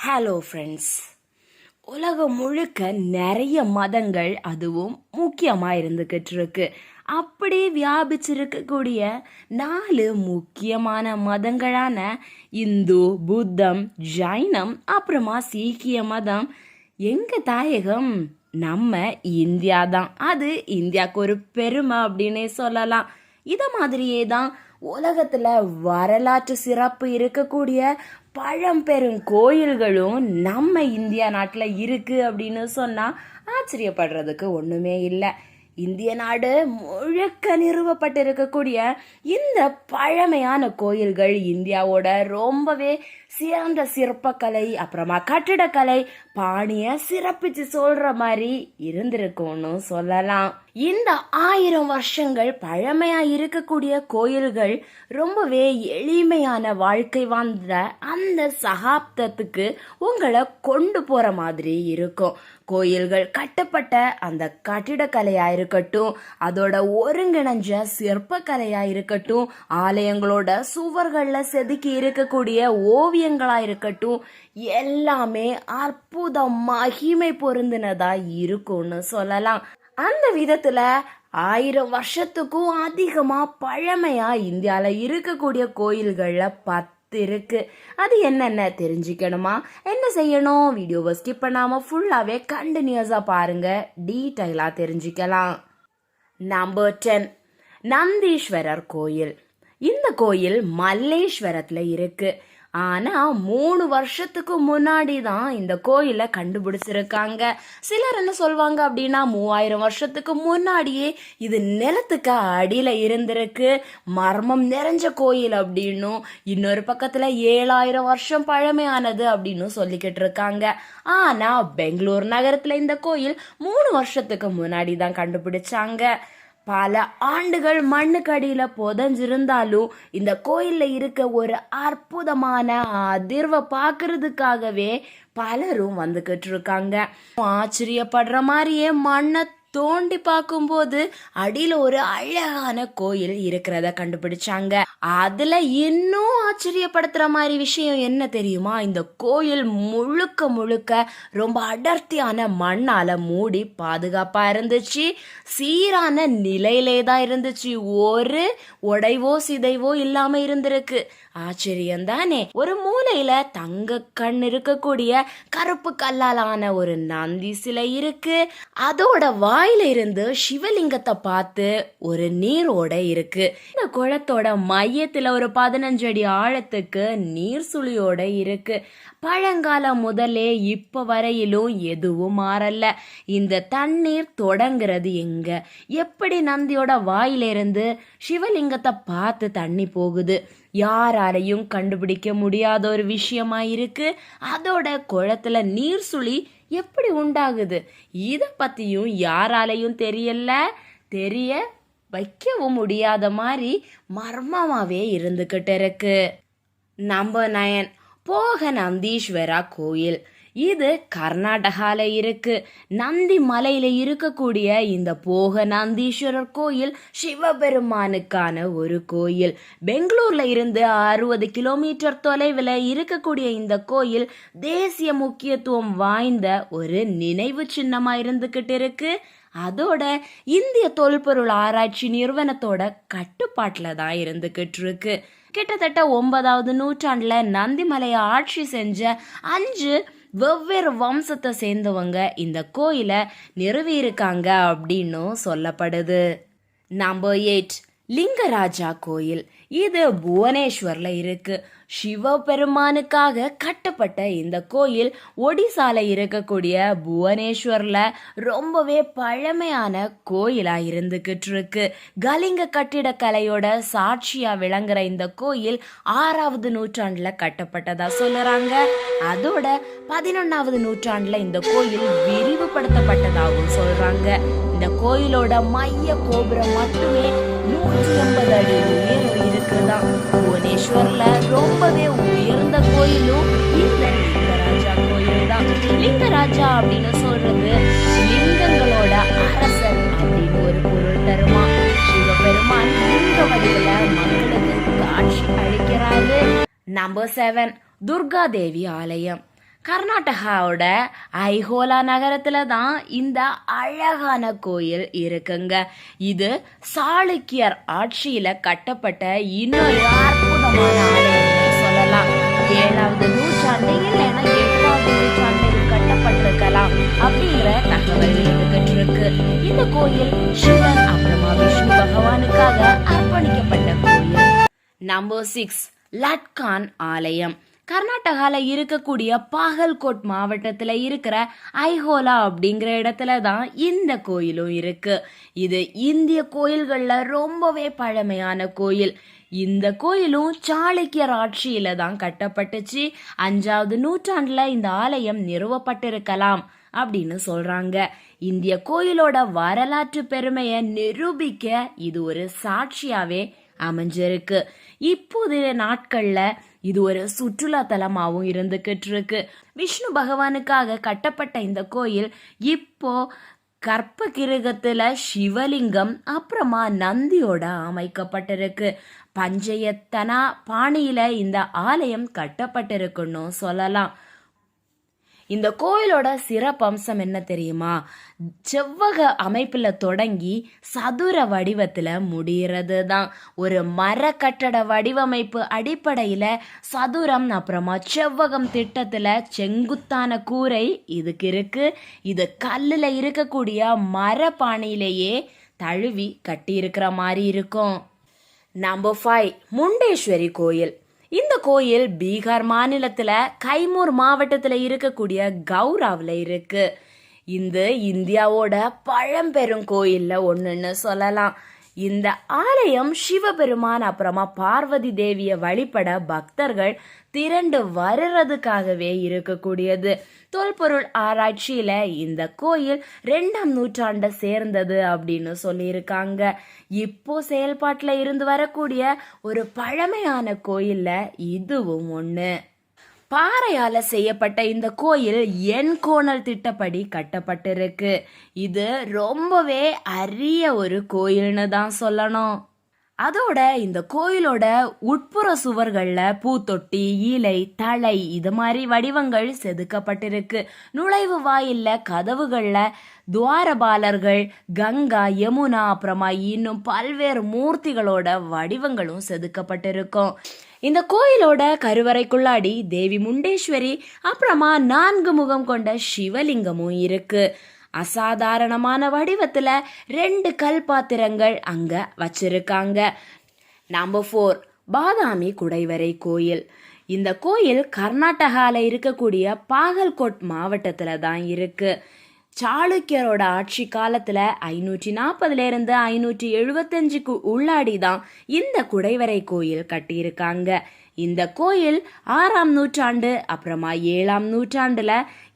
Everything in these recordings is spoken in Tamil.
ஹலோ ஃப்ரெண்ட்ஸ் உலகம் முழுக்க நிறைய மதங்கள் அதுவும் முக்கியமாக இருந்துக்கிட்டு இருக்கு அப்படி வியாபிச்சிருக்கக்கூடிய நாலு முக்கியமான மதங்களான இந்து புத்தம் ஜைனம் அப்புறமா சீக்கிய மதம் எங்கள் தாயகம்? நம்ம இந்தியா தான். அது இந்தியாவுக்கு ஒரு பெருமை அப்படின்னே சொல்லலாம். இதை மாதிரியே தான் உலகத்தில் வரலாற்று சிறப்பு இருக்கக்கூடிய பழம்பெரும் கோயில்களும் நம்ம இந்தியா நாட்டில் இருக்குது அப்படின்னு சொன்னால் ஆச்சரியப்படுறதுக்கு ஒன்றுமே இல்லை. இந்திய நாடு முழுக்க நிறுவப்பட்டிருக்கக்கூடிய இந்த பழமையான கோயில்கள் இந்தியாவோட ரொம்பவே சிறந்த சிற்பக்கலை அப்புறமா கட்டிடக்கலை பாணியை சிறப்பிச்சு சொல்கிற மாதிரி இருந்திருக்கும்னு சொல்லலாம். இந்த ஆயிரம் வருஷங்கள் பழமையா இருக்கக்கூடிய கோயில்கள் ரொம்பவே எளிமையான வாழ்க்கை வாழ்ந்த அந்த சகாப்தத்துக்கு உங்களை கொண்டு போற மாதிரி இருக்கும். கோயில்கள் கட்டப்பட்ட அந்த கட்டிடக்கலையா இருக்கட்டும் அதோட ஒருங்கிணைஞ்ச சிற்பக்கலையா இருக்கட்டும் ஆலயங்களோட சுவர்கள்ல செதுக்கி இருக்கக்கூடிய ஓவியங்களா இருக்கட்டும் எல்லாமே அற்புதம் மகிமை பொருந்தினதா இருக்கும்னு சொல்லலாம். அந்த விதத்துல ஆயிரம் வருஷத்துக்கும் அதிகமா பழமையா இந்தியால இருக்கக்கூடிய கோயில்கள்ல பத்து இருக்கு. அது என்னென்ன தெரிஞ்சுக்கணுமா? என்ன செய்யணும்? வீடியோவை ஸ்கிப் பண்ணாம ஃபுல்லாவே கண்டினியூஸா பாருங்க. டீட்டெயிலா தெரிஞ்சுக்கலாம். நம்பர் டென் நந்தீஸ்வரர் கோயில். இந்த கோயில் மல்லேஸ்வரத்துல இருக்கு. ஆனா மூணு வருஷத்துக்கு முன்னாடி தான் இந்த கோயிலை கண்டுபிடிச்சிருக்காங்க. சிலர் என்ன சொல்வாங்க அப்படின்னா மூவாயிரம் வருஷத்துக்கு முன்னாடியே இது நிலத்துக்கு அடியில இருந்திருக்கு. மர்மம் நிறைஞ்ச கோயில் அப்படின்னும் இன்னொரு பக்கத்துல ஏழாயிரம் வருஷம் பழமையானது அப்படின்னு சொல்லிக்கிட்டு இருக்காங்க. ஆனா பெங்களூர் நகரத்துல இந்த கோயில் மூணு வருஷத்துக்கு முன்னாடி தான் கண்டுபிடிச்சாங்க. பல ஆண்டுகள் மண்ணுக்கடியில புதஞ்சிருந்தாலும் இந்த கோயில்ல இருக்க ஒரு அற்புதமான அதிர்வை பார்க்கறதுக்காகவே பலரும் வந்துகிட்டு இருக்காங்க. ஆச்சரியப்படுற மாதிரியே மண்ணை தோண்டி பார்க்கும்போது அடியில் ஒரு அழகான கோயில் இருக்கிறத கண்டுபிடிச்சாங்க. அதுல இன்னும் ஆச்சரியப்படுத்துற மாதிரி விஷயம் என்ன தெரியுமா? இந்த கோயில் முழுக்க முழுக்க ரொம்ப அடர்த்தியான மண்ணால மூடி பாதுகாப்பா இருந்துச்சு. சீரான நிலையிலே தான் இருந்துச்சு. ஒரு உடைவோ சிதைவோ இல்லாம இருந்திருக்கு. ஆச்சரியந்தானே ஒரு மூலையில தங்க கண் இருக்கக்கூடிய கருப்பு கல்லாலான ஒரு நந்தி சிலை இருக்கு. அதோட வாயில இருந்து சிவலிங்கத்தை பார்த்து ஒரு நீரோட இருக்கு. இந்த குளத்தோட மையத்துல ஒரு பதினஞ்சு அடி ஆழத்துக்கு நீர் சுழியோட இருக்கு. பழங்காலம் முதலே இப்ப வரையிலும் எதுவும் மாறல. இந்த தண்ணீர் தொடங்குறது எங்க? எப்படி நந்தியோட வாயிலிருந்து சிவலிங்கத்தை பார்த்து தண்ணி போகுது? யாராலையும் கண்டுபிடிக்க முடியாத ஒரு விஷயமா இருக்கு அதோட குளத்துல நீர் சுழி எப்படி உண்டாகுது? இதை பத்தியும் யாராலையும் தெரியல. தெரிய வைக்கவும் முடியாத மாதிரி மர்மமாவே இருந்துகிட்டு இருக்கு. நம்பர் நயன் போக நந்தீஸ்வரா கோயில். இது கர்நாடகால இருக்கு. நந்தி மலையில இருக்கக்கூடிய இந்த போக நந்தீஸ்வரர் கோயில் சிவபெருமானுக்கான ஒரு கோயில். பெங்களூர்ல இருந்து அறுபது கிலோமீட்டர் தொலைவில் இருக்கக்கூடிய இந்த கோயில் தேசிய முக்கியத்துவம் வாய்ந்த ஒரு நினைவு சின்னமா இருந்துகிட்டு இருக்கு. அதோட இந்திய தொல்பொருள் ஆராய்ச்சி நிறுவனத்தோட கட்டுப்பாட்டில் தான் இருந்துகிட்டு இருக்கு. கிட்டத்தட்ட ஒன்பதாவது நூற்றாண்டுல நந்திமலையை ஆட்சி செஞ்ச அஞ்சு வெவ்வேறு வம்சத்தை சேர்ந்தவங்க இந்த கோயிலை நிறுவியிருக்காங்க அப்படின்னும் சொல்லப்படுது. நம்பர் எயிட் லிங்கராஜா கோயில். இது புவனேஸ்வர்ல இருக்கு. சிவபெருமானுக்காக கட்டப்பட்ட இந்த கோயில் ஒடிசால இருக்கக்கூடிய புவனேஸ்வர்ல ரொம்பவே பழமையான கோயிலா இருந்துகிட்டு இருக்கு கலிங்க கட்டிடக்கலையோட சாட்சியா விளங்குற இந்த கோயில் ஆறாவது நூற்றாண்டுல கட்டப்பட்டதா சொல்லுறாங்க. அதோட பதினொன்னாவது நூற்றாண்டுல இந்த கோயில் விரிவுபடுத்தப்பட்டதாகவும் சொல்றாங்க. இந்த கோயிலோட மைய கோபுரம் மட்டுமே நூற்றி ஐம்பது அடி உயரம் இருக்குதா? புவனேஸ்வர்ல ரொம்பவே உயர்ந்த கோயிலும் இந்த லிங்கராஜா கோயில் தான் லிங்கராஜா அப்படின்னு சொல்றது லிங்கங்களோட அரசர் அப்படின்னு ஒரு பொருள் தருமா? சிவபெருமான் லிங்க வடிவில மக்களுக்கு காட்சி அளிக்கிறாரு. நம்பர் செவன் துர்கா தேவி ஆலயம். கர்நாடகாவோட ஐஹோலா நகரத்துல தான் இந்த அழகான கோயில் இருக்குங்க. இது சாளுக்கியர் ஆட்சியில கட்டப்பட்ட இன்னொரு அற்புதமான ஆலயம்னு சொல்லலாம். ஏழாவது நூற்றாண்டு இல்லைன்னா எட்டாவது நூற்றாண்டில் கட்டப்பட்டிருக்கலாம் அப்படிங்கிற தகவல் இருந்துகிட்டு இருக்கு. இந்த கோயில் சிவன் அப்புறமா விஷ்ணு பகவானுக்காக அர்ப்பணிக்கப்பட்ட கோயில். நம்பர் சிக்ஸ் லட்கான் ஆலயம். கர்நாடகாவில் இருக்கக்கூடிய பாகல்கோட் மாவட்டத்தில் இருக்கிற ஐஹோலா அப்படிங்கிற இடத்துல தான் இந்த கோயிலும் இருக்கு. இது இந்திய கோயில்களில் ரொம்பவே பழமையான கோயில். இந்த கோயிலும் சாளுக்கியர் ஆட்சியில தான் கட்டப்பட்டுச்சு. அஞ்சாவது நூற்றாண்டுல இந்த ஆலயம் நிறுவப்பட்டிருக்கலாம் அப்படின்னு சொல்றாங்க. இந்திய கோயிலோட வரலாற்று பெருமையை நிரூபிக்க இது ஒரு சாட்சியாவே அமைஞ்சிருக்கு. இப்போதைய நாட்கள்ல இது ஒரு சுற்றுலா தலமாகவும் இருந்துகிட்டு இருக்கு விஷ்ணு பகவானுக்காக கட்டப்பட்ட இந்த கோயில் இப்போ கற்ப கிரகத்துல சிவலிங்கம் அப்புறமா நந்தியோட அமைக்கப்பட்டிருக்கு. பஞ்சயத்தனா பாணியில இந்த ஆலயம் கட்டப்பட்டிருக்குன்னு சொல்லலாம். இந்த கோயிலோட சிறப்பம்சம் என்ன தெரியுமா? செவ்வக அமைப்பில் தொடங்கி சதுர வடிவத்தில் முடிகிறது தான் ஒரு மர கட்டட வடிவமைப்பு அடிப்படையில் சதுரம் அப்புறமா செவ்வகம் திட்டத்தில் செங்குத்தான கூரை இதுக்கு இருக்கு. இது கல்லில் இருக்கக்கூடிய மர பானையிலேயே தழுவி கட்டியிருக்கிற மாதிரி இருக்கும். நம்பர் ஃபைவ் முண்டேஸ்வரி கோயில். இந்த கோயில் பீகார் மாநிலத்துல கைமூர் மாவட்டத்துல இருக்கக்கூடிய கௌராவில் இருக்கு. இந்த இந்தியாவோட பழம்பெரும் கோயில்ல ஒன்றுன்னு சொல்லலாம். இந்த ஆலயம் சிவபெருமான் அப்புறமா பார்வதி தேவிய வழிபட பக்தர்கள் திரண்டு வர்றதுக்காகவே இருக்கக்கூடியது. தொல்பொருள் ஆராய்ச்சியில இந்த கோயில் ரெண்டாம் நூற்றாண்டை சேர்ந்தது அப்படின்னு சொல்லியிருக்காங்க. இப்போ செயல்பாட்டில் இருந்து வரக்கூடிய ஒரு பழமையான கோயில்ல இதுவும் ஒன்று பாறையால செய்யப்பட்ட இந்த கோயில் எண் கோணல் திட்டப்படி கட்டப்பட்டிருக்கு. இது ரொம்பவே அரிய ஒரு கோயில்னு தான் சொல்லணும். அதோட இந்த கோயிலோட உட்புற சுவர்கள்ல பூத்தொட்டி இலை தலை இது மாதிரி வடிவங்கள் செதுக்கப்பட்டிருக்கு. நுழைவு வாயில்ல கதவுகள்ல துவாரபாலர்கள் கங்கா யமுனா அப்புறமா இன்னும் பல்வேறு மூர்த்திகளோட வடிவங்களும் செதுக்கப்பட்டிருக்கும். இந்த கோயிலோட கருவறைக்குள்ளாடி தேவி முண்டேஸ்வரி அப்புறமா நான்கு முகம் கொண்ட சிவலிங்கமும் இருக்கு. அசாதாரணமான வடிவத்துல ரெண்டு கல் பாத்திரங்கள் அங்க வச்சிருக்காங்க. நம்பர் ஃபோர் பாதாமி குடைவரை கோயில். இந்த கோயில் கர்நாடகால இருக்கக்கூடிய பாகல்கோட் மாவட்டத்துல தான் இருக்கு. சாளுக்கியரோட ஆட்சி காலத்தில் ஐநூற்றி நாற்பதுலேருந்து ஐநூற்றி எழுபத்தஞ்சுக்கு உள்ளாடி தான் இந்த குடைவரை கோயில் கட்டியிருக்காங்க. இந்த கோயில் ஆறாம் நூற்றாண்டு அப்புறமா ஏழாம் நூற்றாண்டுல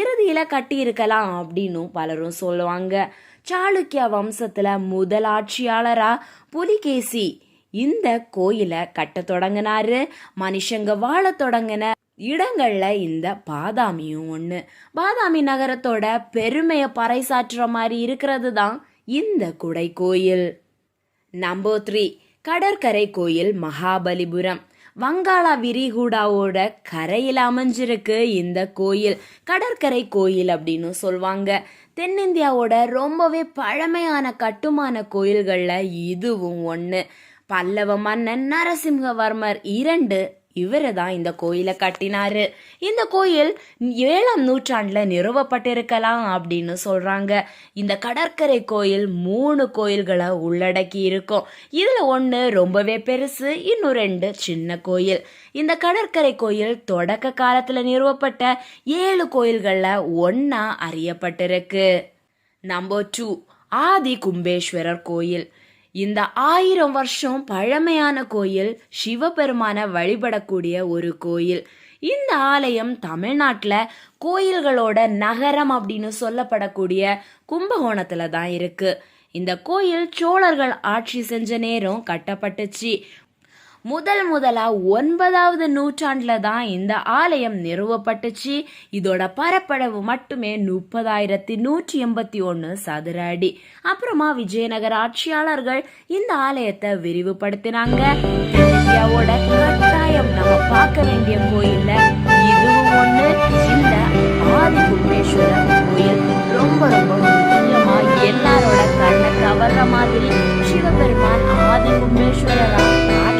இறுதியில கட்டியிருக்கலாம் அப்படின்னும் பலரும் சொல்லுவாங்க. சாளுக்கிய வம்சத்துல முதல் ஆட்சியாளரா புலிகேசி இந்த கோயிலை கட்ட தொடங்கினாரு. மனுஷங்க வாழ தொடங்கின இடங்களில் இந்த பாதாமியும் ஒன்று பாதாமி நகரத்தோட பெருமையை பறைசாற்றுற மாதிரி இருக்கிறது தான் இந்த குடை கோயில். நம்பர் த்ரீ கடற்கரை கோயில் மகாபலிபுரம். வங்காளா விரிகுடாவோட கரையில் அமைஞ்சிருக்கு இந்த கோயில். கடற்கரை கோயில் அப்படின்னு சொல்லுவாங்க தென்னிந்தியாவோட ரொம்பவே பழமையான கட்டுமான கோயில்களில் இதுவும் ஒன்று பல்லவ மன்னன் நரசிம்ஹவர்மர் இரண்டு இவரு தான் இந்த கோயிலை கட்டினாரு. இந்த கோயில் ஏழாம் நூற்றாண்டுல நிறுவப்பட்டிருக்கலாம் அப்படின்னு சொல்றாங்க. இந்த கடற்கரை கோயில் மூணு கோயில்களை உள்ளடக்கி இருக்கும். இதுல ஒண்ணு ரொம்பவே பெருசு இன்னும் ரெண்டு சின்ன கோயில். இந்த கடற்கரை கோயில் தொடக்க காலத்துல நிறுவப்பட்ட ஏழு கோயில்கள்ல ஒன்னா அறியப்பட்டிருக்கு. நம்பர் டூ ஆதி கும்பேஸ்வரர் கோயில். இந்த ஆயிரம் வருஷம் பழமையான கோயில் சிவபெருமான வழிபடக்கூடிய ஒரு கோயில். இந்த ஆலயம் தமிழ்நாட்டில் கோயில்களோட நகரம் அப்படின்னு சொல்லப்படக்கூடிய கும்பகோணத்தில் தான் இருக்கு. இந்த கோயில் சோழர்கள் ஆட்சி செஞ்ச நேரம் கட்டப்பட்டுச்சு. முதல் முதலா ஒன்பதாவது நூற்றாண்டில் தான் இந்த ஆலயம் நிறுவப்பட்டுச்சு. இதோட பரப்பளவு மட்டுமே முப்பதாயிரத்தி நூற்றி எண்பத்தி ஒன்று சதுர அடி. அப்புறமா விஜயநகர ஆட்சியாளர்கள் இந்த ஆலயத்தை விரிவுபடுத்தினாங்க. இந்தியாவோட கட்டாயம் நம்ம பார்க்க வேண்டிய கோயில்ல இதுவும் ஒன்று இந்த ஆதி கும்பேஸ்வரர் கோயில் ரொம்ப ரொம்ப முக்கியமா எல்லாரோட கண்ணை கவர்ற மாதிரி சிவபெருமான் ஆதி கும்பேஸ்வரராக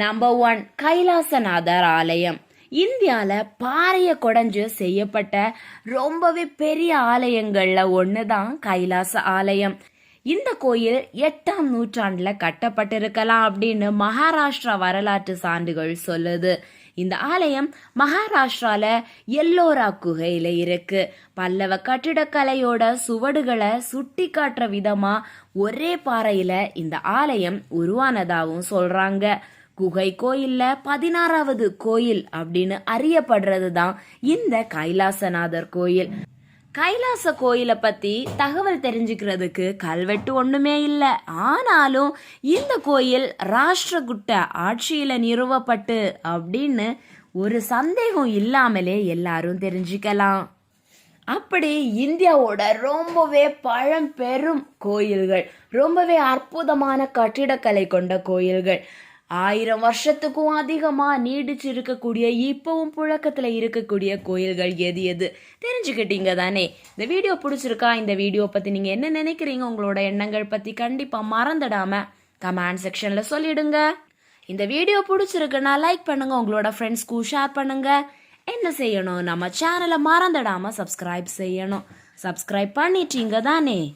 நம்பர் ஒன் கைலாசநாதர் ஆலயம். இந்தியால பாறையை குடஞ்சு செய்யப்பட்ட ரொம்பவே பெரிய ஆலயங்கள்ல ஒன்று தான் கைலாச ஆலயம். இந்த கோயில் எட்டாம் நூற்றாண்டுல கட்டப்பட்டிருக்கலாம் அப்படின்னு மகாராஷ்டிரா வரலாற்று சான்றுகள் சொல்லுது. இந்த ஆலயம் மகாராஷ்டிரால எல்லோரா குகையில இருக்கு. பல்லவ கட்டிடக்கலையோட சுவடுகளை சுட்டி காட்டுற விதமா ஒரே பாறையில இந்த ஆலயம் உருவானதாகவும் சொல்றாங்க. குகை கோயில்ல பதினாறாவது கோயில் அப்படின்னு அறியப்படுறது தான் இந்த கைலாசநாதர் கோயில். கைலாச கோயிலை பத்தி தகவல் தெரிஞ்சுக்கிறதுக்கு கல்வெட்டு ஒண்ணுமே இல்லை. ஆனாலும் இந்த கோயில் ராஷ்டிரகுட்ட ஆட்சியில நிறுவப்பட்டு அப்படின்னு ஒரு சந்தேகம் இல்லாமலே எல்லாரும் தெரிஞ்சுக்கலாம். அப்படி இந்தியாவோட ரொம்பவே பழம்பெரும் கோயில்கள் ரொம்பவே அற்புதமான கட்டிடக்கலை கொண்ட கோயில்கள் ஆயிரம் வருஷத்துக்கும் அதிகமா நீடிச்சு இருக்கக்கூடிய இப்பவும் புழக்கத்துல இருக்கக்கூடிய கோயில்கள் எது எது? தெரிஞ்சுக்கிட்டீங்க தானே? இந்த வீடியோ பிடிச்சிருக்கா? இந்த வீடியோ பத்தி நீங்க என்ன நினைக்கிறீங்க? உங்களோட எண்ணங்கள் பத்தி கண்டிப்பா மறந்துடாம கமெண்ட் செக்ஷன்ல சொல்லிடுங்க. இந்த வீடியோ பிடிச்சிருக்குன்னா லைக் பண்ணுங்க உங்களோட ஃப்ரெண்ட்ஸ்க்கும் ஷேர் பண்ணுங்க. என்ன செய்யணும்? நம்ம சேனலை மறந்துடாம சப்ஸ்கிரைப் செய்யணும். சப்ஸ்கிரைப் பண்ணிட்டீங்க தானே?